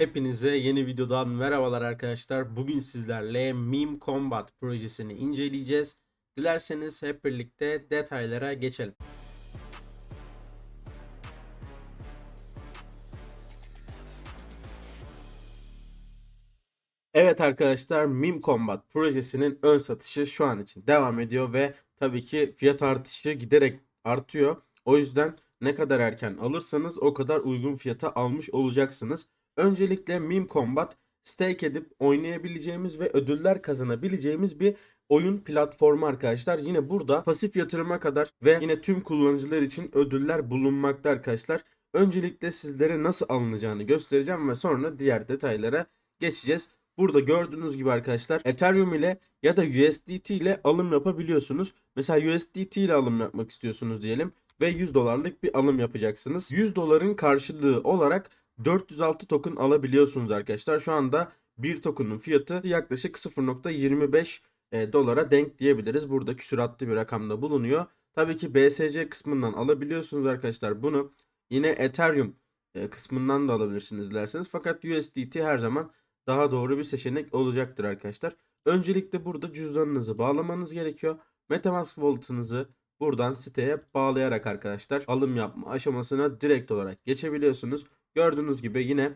Hepinize yeni videodan merhabalar arkadaşlar. Bugün sizlerle Meme Combat projesini inceleyeceğiz. Dilerseniz hep birlikte detaylara geçelim. Evet arkadaşlar Meme Combat projesinin ön satışı şu an için devam ediyor ve tabii ki fiyat artışı giderek artıyor. O yüzden ne kadar erken alırsanız o kadar uygun fiyata almış olacaksınız. Öncelikle Meme Combat stake edip oynayabileceğimiz ve ödüller kazanabileceğimiz bir oyun platformu arkadaşlar. Yine burada pasif yatırıma kadar ve yine tüm kullanıcılar için ödüller bulunmakta arkadaşlar. Öncelikle sizlere nasıl alınacağını göstereceğim ve sonra diğer detaylara geçeceğiz. Burada gördüğünüz gibi arkadaşlar Ethereum ile ya da USDT ile alım yapabiliyorsunuz. Mesela USDT ile alım yapmak istiyorsunuz diyelim ve 100 dolarlık bir alım yapacaksınız. 100 doların karşılığı olarak 406 token alabiliyorsunuz arkadaşlar. Şu anda bir token'ın fiyatı yaklaşık 0.25 e, dolara denk diyebiliriz. Burada küsuratlı bir rakamda bulunuyor. Tabii ki BSC kısmından alabiliyorsunuz arkadaşlar bunu. Yine Ethereum e, kısmından da alabilirsiniz dilerseniz. Fakat USDT her zaman daha doğru bir seçenek olacaktır arkadaşlar. Öncelikle burada cüzdanınızı bağlamanız gerekiyor. Metamask Wallet'ınızı buradan siteye bağlayarak arkadaşlar alım yapma aşamasına direkt olarak geçebiliyorsunuz. Gördüğünüz gibi yine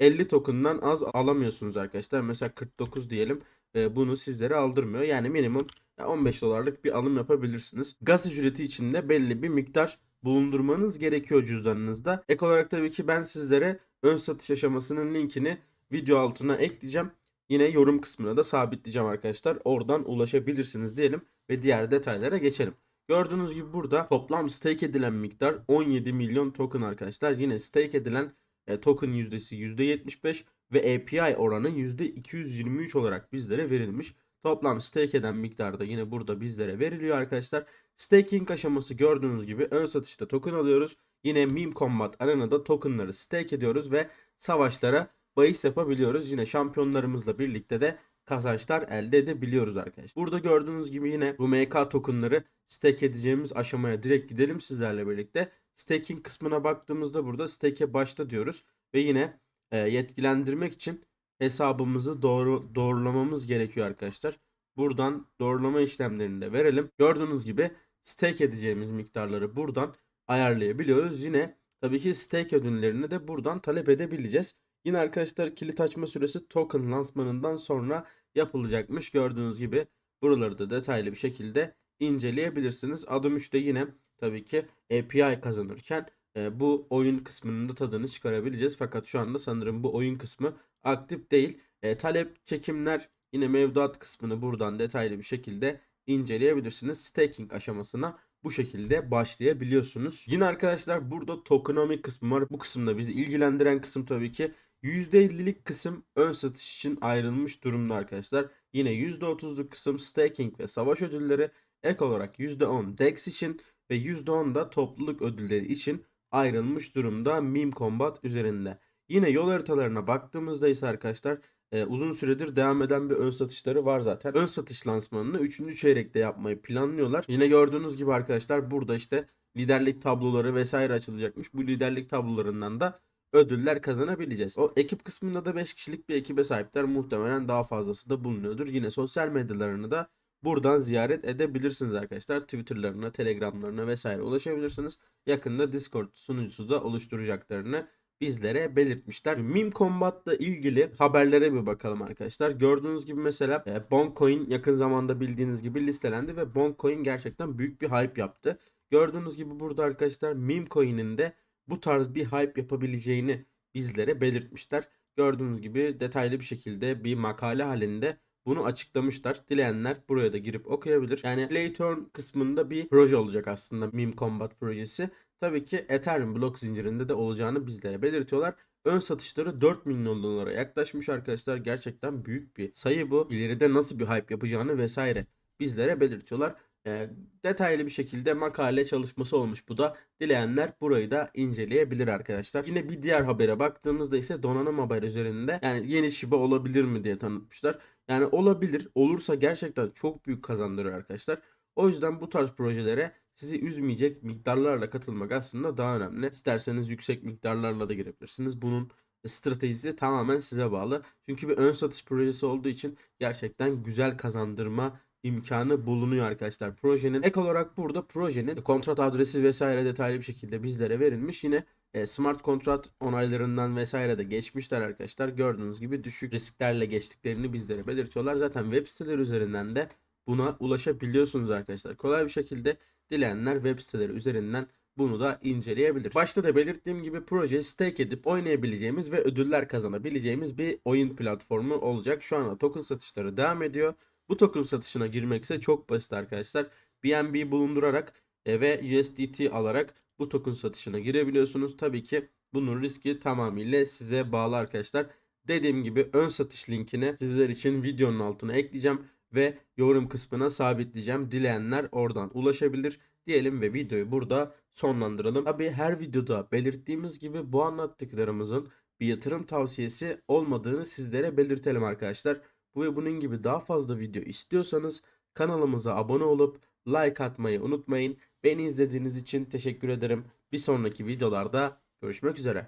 50 token'dan az alamıyorsunuz arkadaşlar. Mesela 49 diyelim. E, bunu sizlere aldırmıyor. Yani minimum 15 dolarlık bir alım yapabilirsiniz. Gaz ücreti için de belli bir miktar bulundurmanız gerekiyor cüzdanınızda. Ek olarak tabii ki ben sizlere ön satış aşamasının linkini video altına ekleyeceğim. Yine yorum kısmına da sabitleyeceğim arkadaşlar. Oradan ulaşabilirsiniz diyelim ve diğer detaylara geçelim. Gördüğünüz gibi burada toplam stake edilen miktar 17 milyon token arkadaşlar. Yine stake edilen e, token yüzdesi %75 ve API oranı %223 olarak bizlere verilmiş. Toplam stake eden miktar da yine burada bizlere veriliyor arkadaşlar. Staking aşaması gördüğünüz gibi ön satışta token alıyoruz. Yine Meme Combat Arena'da tokenları stake ediyoruz ve savaşlara bahis yapabiliyoruz. Yine şampiyonlarımızla birlikte de kazançlar elde edebiliyoruz arkadaşlar. Burada gördüğünüz gibi yine bu MK tokenları stake edeceğimiz aşamaya direkt gidelim sizlerle birlikte. Staking kısmına baktığımızda burada stake'e başla diyoruz ve yine e, yetkilendirmek için hesabımızı doğru doğrulamamız gerekiyor arkadaşlar. Buradan doğrulama işlemlerini de verelim. Gördüğünüz gibi stake edeceğimiz miktarları buradan ayarlayabiliyoruz. Yine tabii ki stake ödüllerini de buradan talep edebileceğiz. Yine arkadaşlar kilit açma süresi token lansmanından sonra yapılacakmış. Gördüğünüz gibi buraları da detaylı bir şekilde inceleyebilirsiniz. Adım 3'te yine tabii ki API kazanırken e, bu oyun kısmının da tadını çıkarabileceğiz. Fakat şu anda sanırım bu oyun kısmı aktif değil. E, talep çekimler yine mevduat kısmını buradan detaylı bir şekilde inceleyebilirsiniz. Staking aşamasına bu şekilde başlayabiliyorsunuz. Yine arkadaşlar burada tokenomic kısmı var. Bu kısımda bizi ilgilendiren kısım tabii ki %50'lik kısım ön satış için ayrılmış durumda arkadaşlar. Yine %30'luk kısım staking ve savaş ödülleri ek olarak %10 DEX için ve %10 da topluluk ödülleri için ayrılmış durumda Meme Combat üzerinde. Yine yol haritalarına baktığımızda ise arkadaşlar e, uzun süredir devam eden bir ön satışları var zaten. Ön satış lansmanını 3. çeyrekte yapmayı planlıyorlar. Yine gördüğünüz gibi arkadaşlar burada işte liderlik tabloları vesaire açılacakmış. Bu liderlik tablolarından da ödüller kazanabileceğiz. O ekip kısmında da 5 kişilik bir ekibe sahipler. Muhtemelen daha fazlası da bulunuyordur. Yine sosyal medyalarını da buradan ziyaret edebilirsiniz arkadaşlar. Twitter'larına, Telegram'larına vesaire ulaşabilirsiniz. Yakında Discord sunucusu da oluşturacaklarını bizlere belirtmişler. Meme Combat'la ilgili haberlere bir bakalım arkadaşlar. Gördüğünüz gibi mesela e, Boncoin yakın zamanda bildiğiniz gibi listelendi ve Boncoin gerçekten büyük bir hype yaptı. Gördüğünüz gibi burada arkadaşlar Meme Coin'in de bu tarz bir hype yapabileceğini bizlere belirtmişler. Gördüğünüz gibi detaylı bir şekilde bir makale halinde bunu açıklamışlar. Dileyenler buraya da girip okuyabilir. Yani Playturn kısmında bir proje olacak aslında Meme Combat projesi. Tabii ki Ethereum blok zincirinde de olacağını bizlere belirtiyorlar. Ön satışları 4 milyon dolara yaklaşmış arkadaşlar. Gerçekten büyük bir sayı bu. İleride nasıl bir hype yapacağını vesaire bizlere belirtiyorlar. E, detaylı bir şekilde makale çalışması olmuş bu da. Dileyenler burayı da inceleyebilir arkadaşlar. Yine bir diğer habere baktığımızda ise donanım haber üzerinde yani yeni Shiba olabilir mi diye tanıtmışlar. Yani olabilir. Olursa gerçekten çok büyük kazandırır arkadaşlar. O yüzden bu tarz projelere sizi üzmeyecek miktarlarla katılmak aslında daha önemli. İsterseniz yüksek miktarlarla da girebilirsiniz. Bunun stratejisi tamamen size bağlı. Çünkü bir ön satış projesi olduğu için gerçekten güzel kazandırma imkanı bulunuyor arkadaşlar projenin. Ek olarak burada projenin kontrat adresi vesaire detaylı bir şekilde bizlere verilmiş. Yine e, smart kontrat onaylarından vesaire de geçmişler arkadaşlar. Gördüğünüz gibi düşük risklerle geçtiklerini bizlere belirtiyorlar. Zaten web siteleri üzerinden de buna ulaşabiliyorsunuz arkadaşlar. Kolay bir şekilde dileyenler web siteleri üzerinden bunu da inceleyebilir. Başta da belirttiğim gibi proje stake edip oynayabileceğimiz ve ödüller kazanabileceğimiz bir oyun platformu olacak. Şu anda token satışları devam ediyor. Bu token satışına girmek ise çok basit arkadaşlar. BNB bulundurarak e, ve USDT alarak bu token satışına girebiliyorsunuz. Tabii ki bunun riski tamamıyla size bağlı arkadaşlar. Dediğim gibi ön satış linkini sizler için videonun altına ekleyeceğim ve yorum kısmına sabitleyeceğim. Dileyenler oradan ulaşabilir diyelim ve videoyu burada sonlandıralım. Tabii her videoda belirttiğimiz gibi bu anlattıklarımızın bir yatırım tavsiyesi olmadığını sizlere belirtelim arkadaşlar. Ve bunun gibi daha fazla video istiyorsanız kanalımıza abone olup like atmayı unutmayın. Beni izlediğiniz için teşekkür ederim. Bir sonraki videolarda görüşmek üzere.